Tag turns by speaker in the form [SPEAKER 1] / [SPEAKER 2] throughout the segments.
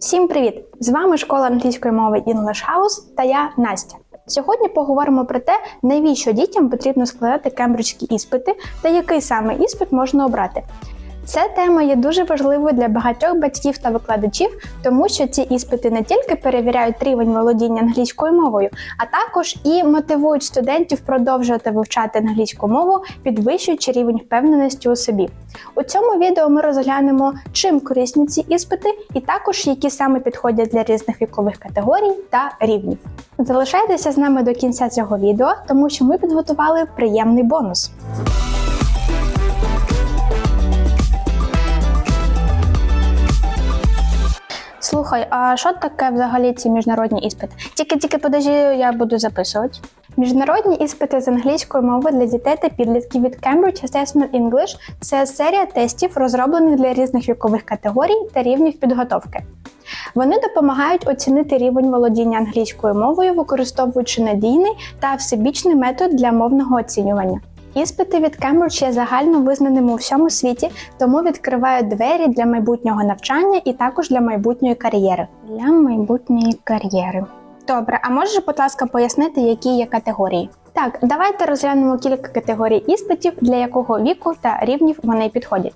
[SPEAKER 1] Всім привіт! З вами школа англійської мови English House та я Настя. Сьогодні поговоримо про те, навіщо дітям потрібно складати кембриджські іспити та який саме іспит можна обрати. Ця тема є дуже важливою для багатьох батьків та викладачів, тому що ці іспити не тільки перевіряють рівень володіння англійською мовою, а також і мотивують студентів продовжувати вивчати англійську мову, підвищуючи рівень впевненості у собі. У цьому відео ми розглянемо, чим корисні ці іспити, і також які саме підходять для різних вікових категорій та рівнів. Залишайтеся з нами до кінця цього відео, тому що ми підготували приємний бонус. Слухай, а що таке взагалі ці міжнародні іспити? Тільки тільки подожди, я буду записувати. Міжнародні іспити з англійської мови для дітей та підлітків від Cambridge Assessment English – це серія тестів, розроблених для різних вікових категорій та рівнів підготовки. Вони допомагають оцінити рівень володіння англійською мовою, використовуючи надійний та всебічний метод для мовного оцінювання. Іспити від Cambridge є загально визнаними у всьому світі, тому відкривають двері для майбутнього навчання і також для майбутньої кар'єри. Для майбутньої кар'єри. Добре, а можеш, будь ласка, пояснити, які є категорії? Так, давайте розглянемо кілька категорій іспитів, для якого віку та рівнів вони підходять.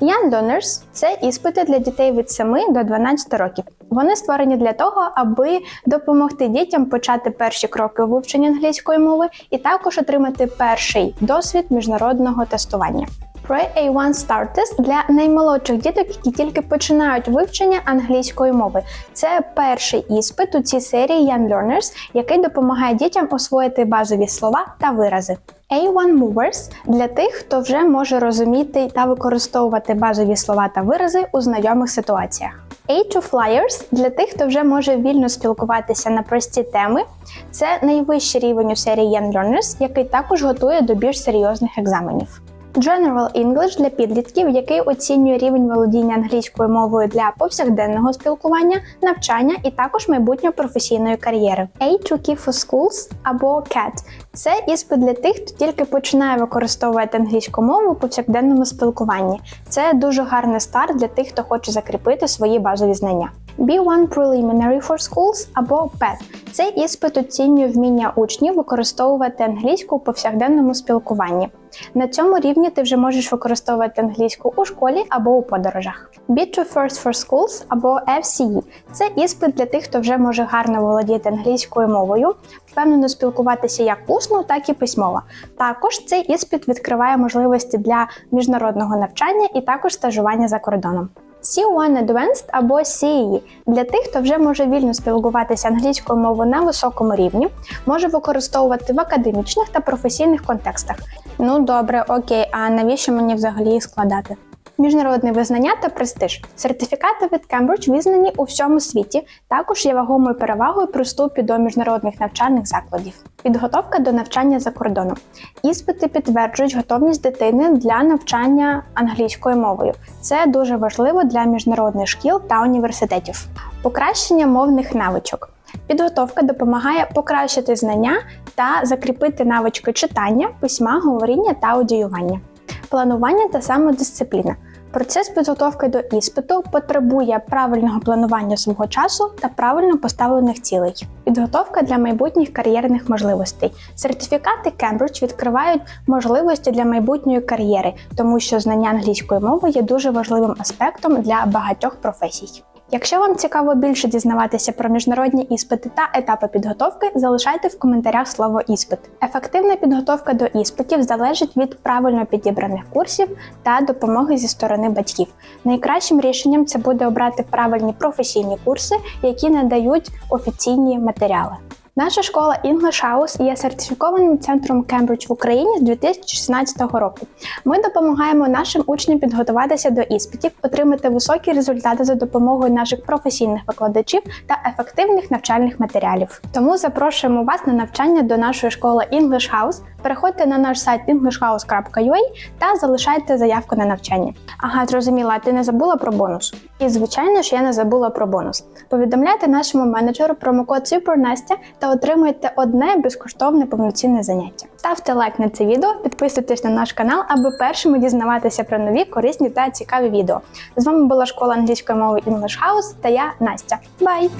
[SPEAKER 1] Young Learners – це іспити для дітей від 7 до 12 років. Вони створені для того, аби допомогти дітям почати перші кроки у вивченні англійської мови і також отримати перший досвід міжнародного тестування. Pre-A1 Start Test для наймолодших діток, які тільки починають вивчення англійської мови. Це перший іспит у цій серії Young Learners, який допомагає дітям освоїти базові слова та вирази. A1 Movers для тих, хто вже може розуміти та використовувати базові слова та вирази у знайомих ситуаціях. A2 Flyers для тих, хто вже може вільно спілкуватися на прості теми. Це найвищий рівень у серії Young Learners, який також готує до більш серйозних екзаменів. General English для підлітків, який оцінює рівень володіння англійською мовою для повсякденного спілкування, навчання і також майбутньої професійної кар'єри. A2 Key for Schools або CAT – це іспит для тих, хто тільки починає використовувати англійську мову у повсякденному спілкуванні. Це дуже гарний старт для тих, хто хоче закріпити свої базові знання. B1 Preliminary for Schools або PET – цей іспит оцінює вміння учнів використовувати англійську у повсякденному спілкуванні. На цьому рівні ти вже можеш використовувати англійську у школі або у подорожах. B2 First for Schools або FCE – це іспит для тих, хто вже може гарно володіти англійською мовою, впевнено спілкуватися як усно, так і письмово. Також цей іспит відкриває можливості для міжнародного навчання і також стажування за кордоном. C1 Advanced або CE для тих, хто вже може вільно спілкуватися англійською мовою на високому рівні, може використовувати в академічних та професійних контекстах. Ну добре, окей, а навіщо мені взагалі складати? Міжнародне визнання та престиж. Сертифікати від Cambridge визнані у всьому світі, також є вагомою перевагою при вступі до міжнародних навчальних закладів. Підготовка до навчання за кордоном. Іспити підтверджують готовність дитини для навчання англійською мовою. Це дуже важливо для міжнародних шкіл та університетів. Покращення мовних навичок. Підготовка допомагає покращити знання та закріпити навички читання, письма, говоріння та аудіювання. Планування та самодисципліна. Процес підготовки до іспиту потребує правильного планування свого часу та правильно поставлених цілей. Підготовка для майбутніх кар'єрних можливостей. Сертифікати Кембридж відкривають можливості для майбутньої кар'єри, тому що знання англійської мови є дуже важливим аспектом для багатьох професій. Якщо вам цікаво більше дізнаватися про міжнародні іспити та етапи підготовки, залишайте в коментарях слово іспит. Ефективна підготовка до іспитів залежить від правильно підібраних курсів та допомоги зі сторони батьків. Найкращим рішенням це буде обрати правильні професійні курси, які надають офіційні матеріали. Наша школа English House є сертифікованим центром Кембридж в Україні з 2016 року. Ми допомагаємо нашим учням підготуватися до іспитів, отримати високі результати за допомогою наших професійних викладачів та ефективних навчальних матеріалів. Тому запрошуємо вас на навчання до нашої школи English House. Переходьте на наш сайт englishhouse.ua та залишайте заявку на навчання. Ага, зрозуміла, ти не забула про бонус? І звичайно ж я не забула про бонус. Повідомляйте нашому менеджеру промокод SuperNastя та отримуйте одне безкоштовне повноцінне заняття. Ставте лайк на це відео, підписуйтесь на наш канал, аби першими дізнаватися про нові корисні та цікаві відео. З вами була школа англійської мови English House та я Настя. Бай!